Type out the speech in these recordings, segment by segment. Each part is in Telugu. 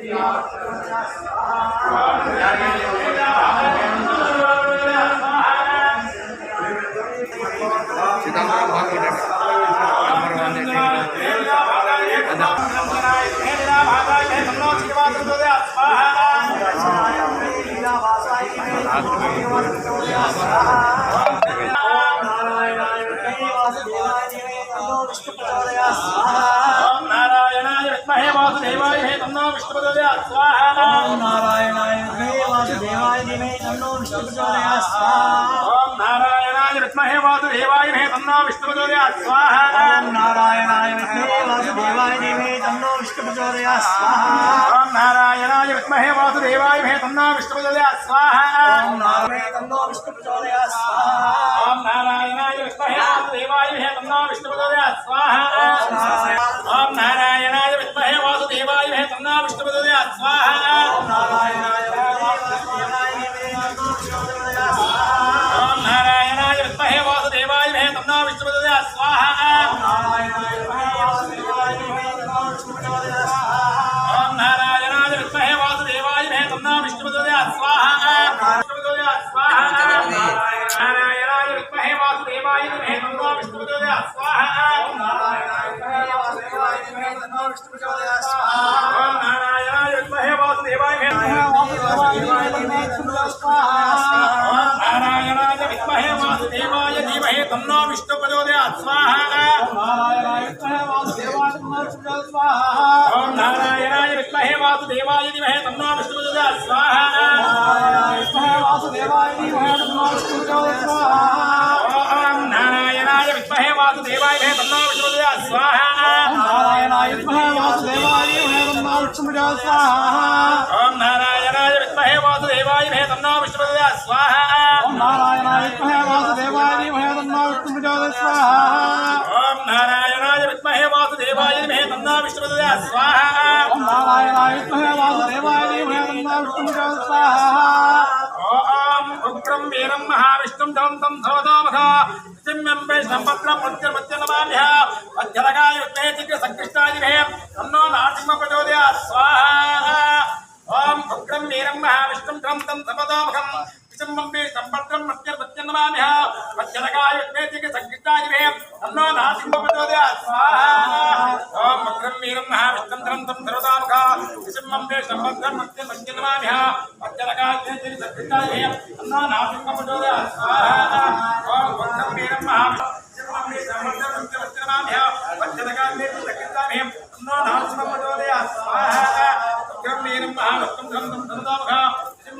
Yeah. తన్నో నారాయణాయ విద్మహే వాసుదేవాయ ధీమహి తన్నో విష్ణు స్వాహ ఓం నారాయణాయ విద్మహే వాసుదేవాయ మే తన్నో విష్ణుపదోదయాత్ స్వాహ ఓం నారాయణాయ విద్మహే వాసుదేవాయ ధీమహి తన్నో విష్ణు స్వాహ ఓం నారాయణాయ విద్మహే వాసుదేవాయ హే తన్నో విష్ణుపదోదయాత్ స్వాహా ఓం తన్నో ఓం నారాయణాయ విద్మహే వాసుదేవాయ తన్నో విద్మహే వాసుదేవాయ తన్నో విష్ణు ప్రచోదయాత్ స్వాహా ఓం నారాయణాయ వాసుదేవాయ హే తన్నో వాసుదేవాయ ధీమహి తన్నో ఓం నారాయణాయ విద్మహే వాసుదేవాయ తన్నో విష్ణు నారాయణాయ విద్మహే వాసుదేవాయ తన్నో విష్ణు ఓం నారాయణాయ విద్మహే వాసుదేవాయ తన్నో విష్ణు నారాయణాయ విద్మహే వాసుదేవాయ తన్నో విష్ణు वासुदेवाय मे ब्रह्मा विष्णुदेवा स्वाहा। नारायणाय वासुदेवाय मे ब्रह्मा ओम नारायणाय विद्महे वासुदेवाय मे ब्रह्मा विष्णुदेवा स्वाहा। ओम नारायणाय विद्महे वासुदेवाय मे ब्रह्मा विष्णुदेवा स्वाहा। ओम नारायणाय विद्महे वासुदेवाय मे ब्रह्मा विष्णुदेवा स्वाहा। ओम नारायणाय वासुदेवाय मे ब्रह्मा विष्णुदेवा स्वाहा। వక్రం వీరం మహావిష్ణుం ధవంతం సవదామహ సిమ్యంబే సంపత్రం ప్రత్యర్మత్యనమాభ్య మధ్యరగాయ విద్మహేతిక సంకృష్టాదిభే తన్నో నాసింహ ప్రచోదయాత్ స్వాహా ఓం ఉగ్రం వీరం మహావిష్ణుం ధవంతం సవదామహం विष्णुम्बे संपत्रम मत्यर्वत्य नमामि मध्यलकाय वेदिक संकीर्ताय वे अन्नो नासिंहपदोदय स्वाहा ओम वक्रम वीरम महाविष्णुन्द्रं तं सर्वदामुखा विष्णुम्बे संपत्रम मत्यर्वत्य नमामि मध्यलकाय वेदिक अन्नो नासिंहपदोदय स्वाहा ओम वक्रम वीरम महाविष्णु महावत्तं धनं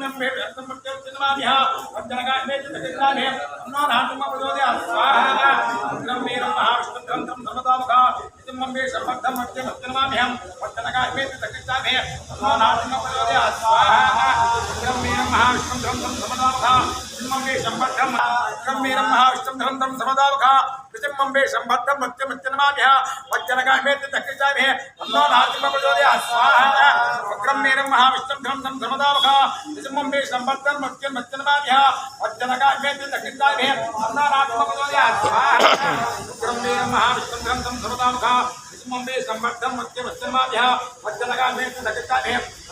సంపత్రం ప్రత్యర్మత్యనమాభ్య మధ్యరగాయ విద్మహేతిక సంకృష్టాదిభే తన్నో నాసింహ ప్రచోదయాత్ స్వాహా ఓం ఉగ్రం వీరం మహావిష్ణుం ధవంతం సవదామహ విశంబంబే సంపత్రం ప్రత్యర్మత్యనమాభ్య మధ్యరగాయ విద్మహేతిక సంకృష్టాదిభే తన్నో నాసింహ ప్రచోదయాత్ ृजम्बे सम्बद्धम मीरम महाविष्णुं धनंदम समदावखा ऋजम्बे सम्बद्धम भक्तिमत्यनमामिह वज्जनगामेति तकृचामिह वन्दो नार्तिम प्रचोदया स्वाहा। वक्रम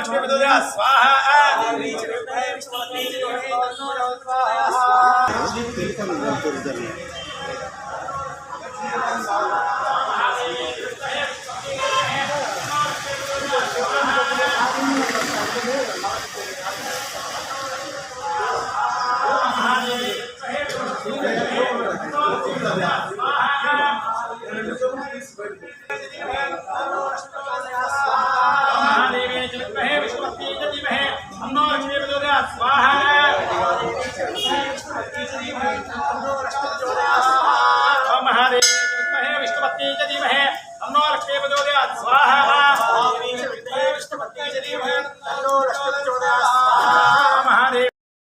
అన్నో లక్ష్మీ ప్రచోదయ స్వాహ कार्तिक धीमहे